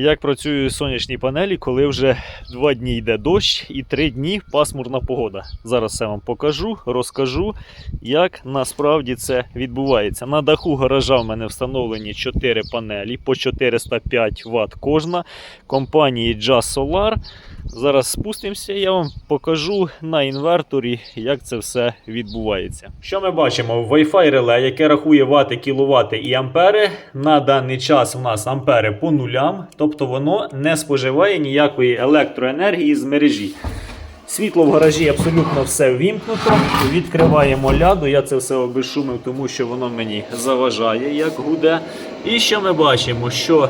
як працюють сонячні панелі, коли вже два дні йде дощ і три дні пасмурна погода. Зараз все вам покажу, розкажу, як насправді це відбувається. На даху гаража в мене встановлені 4 панелі по 405 Вт кожна компанії Just Solar. Зараз спустимося, я вам покажу на інверторі, як це все відбувається. Що ми бачимо? Wi-Fi реле, яке рахує вати, кіловати і ампери. На даний час у нас ампери по нулям, тобто воно не споживає ніякої електроенергії з мережі. Світло в гаражі абсолютно все ввімкнуто. Відкриваємо ляду. Я це все обезшумив, тому що воно мені заважає, як гуде. І що ми бачимо? Що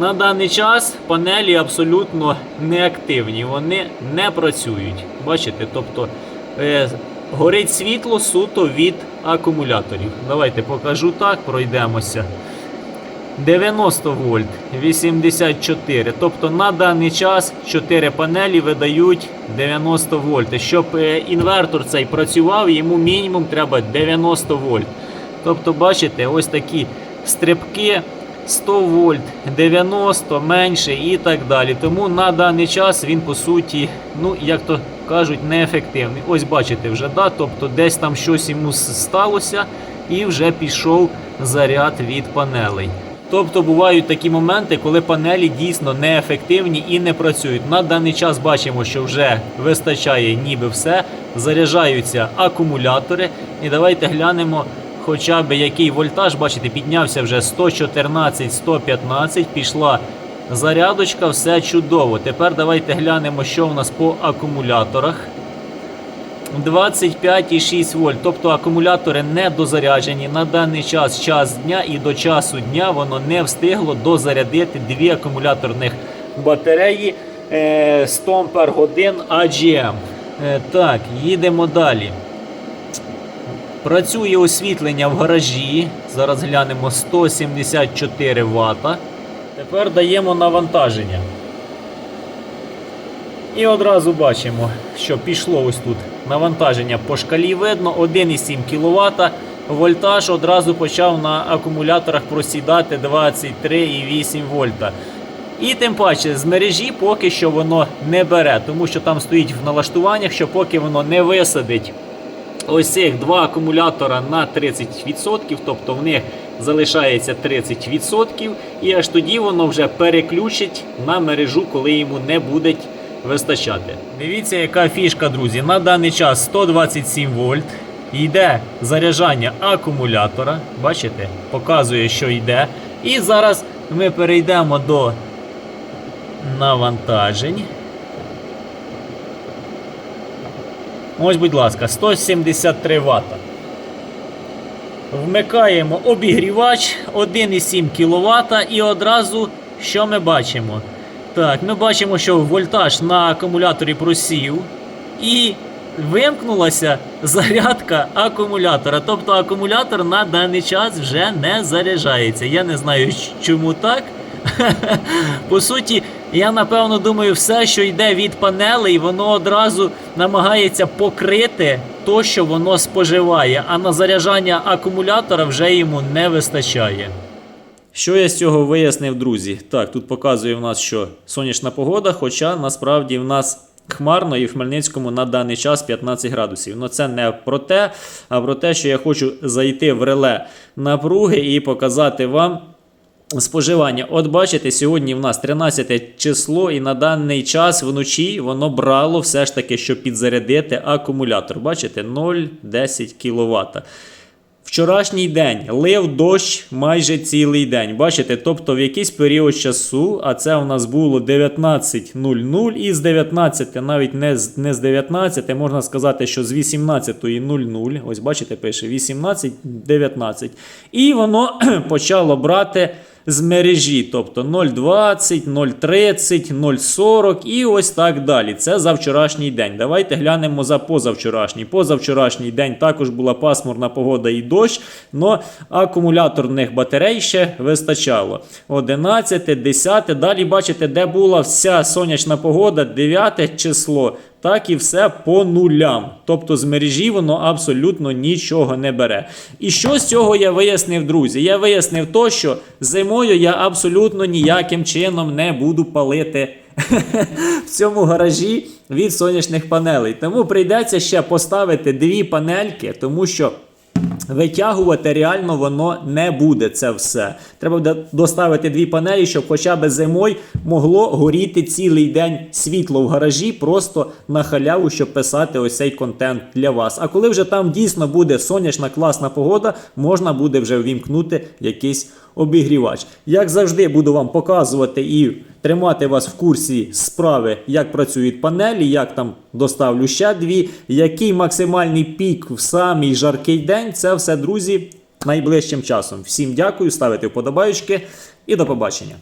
на даний час панелі абсолютно неактивні, вони не працюють. Бачите? Тобто е, горить світло суто від акумуляторів. Давайте покажу так, пройдемося. 90 вольт, 84. Тобто на даний час 4 панелі видають 90 вольт. Щоб е, інвертор цей працював, йому мінімум треба 90 вольт. Тобто, бачите, ось такі стрибки 100 вольт, 90 менше і так далі. Тому на даний час він по суті, ну як то кажуть, неефективний. Ось бачите вже, да? тобто десь там щось йому сталося і вже пішов заряд від панелей. Тобто бувають такі моменти, коли панелі дійсно неефективні і не працюють. На даний час бачимо, що вже вистачає ніби все. Заряджаються акумулятори. І давайте глянемо хоча б який вольтаж. Бачите, піднявся вже 114-115, пішла зарядочка, все чудово. Тепер давайте глянемо, що в нас по акумуляторах. 25,6 вольт. Тобто акумулятори не дозаряджені. На даний час час дня і до часу дня воно не встигло дозарядити дві акумуляторних батареї е, 100 Ампер годин AGM. Е, так, їдемо далі. Працює освітлення в гаражі. Зараз глянемо 174 Вт. Тепер даємо навантаження. І одразу бачимо, що пішло ось тут навантаження по шкалі видно 1,7 кВт. Вольтаж одразу почав на акумуляторах просідати 23,8 вольта. І тим паче з мережі поки що воно не бере, тому що там стоїть в налаштуваннях, що поки воно не висадить ось цих два акумулятора на 30%, тобто в них залишається 30%, і аж тоді воно вже переключить на мережу, коли йому не буде вистачати. Дивіться, яка фішка, друзі. На даний час 127 вольт. Йде заряджання акумулятора. Бачите, показує, що йде. І зараз ми перейдемо до навантажень. Ось, будь ласка, 173 Вт. Вмикаємо обігрівач 1,7 кВт і одразу що ми бачимо? Так, ми бачимо, що вольтаж на акумуляторі просів і вимкнулася зарядка акумулятора. Тобто акумулятор на даний час вже не заряджається. Я не знаю, чому так. По суті, я напевно думаю, все, що йде від панелей, воно одразу намагається покрити то, що воно споживає, а на заряджання акумулятора вже йому не вистачає. Що я з цього вияснив, друзі? Так, тут показує в нас, що сонячна погода, хоча насправді в нас хмарно і в Хмельницькому на даний час 15 градусів. Ну це не про те, а про те, що я хочу зайти в реле напруги і показати вам. Споживання. От бачите, сьогодні в нас 13 число, і на даний час вночі воно брало все ж таки, щоб підзарядити акумулятор. Бачите, 0,10 кВт. Вчорашній день лив дощ майже цілий день. Бачите, тобто в якийсь період часу, а це у нас було 19.00 і з 19, навіть не з, не з 19, можна сказати, що з 18.00. Ось бачите, пише 18.19. І воно почало брати з мережі, тобто 0,20, 0,30, 0,40 і ось так далі. Це за вчорашній день. Давайте глянемо за позавчорашній. Позавчорашній день також була пасмурна погода і дощ, але акумуляторних батарей ще вистачало. 11, 10. Далі бачите, де була вся сонячна погода, 9 число. Так і все по нулям. Тобто з мережі воно абсолютно нічого не бере. І що з цього я вияснив, друзі? Я вияснив то, що зимою я абсолютно ніяким чином не буду палити в цьому гаражі від сонячних панелей. Тому прийдеться ще поставити дві панельки, тому що. Витягувати реально воно не буде це все. Треба доставити дві панелі, щоб хоча б зимою могло горіти цілий день світло в гаражі, просто на халяву, щоб писати ось цей контент для вас. А коли вже там дійсно буде сонячна класна погода, можна буде вже ввімкнути якийсь обігрівач. Як завжди, буду вам показувати і тримати вас в курсі справи, як працюють панелі, як там доставлю ще дві, який максимальний пік в самий жаркий день. Це все, друзі, найближчим часом. Всім дякую, ставити вподобайки і до побачення.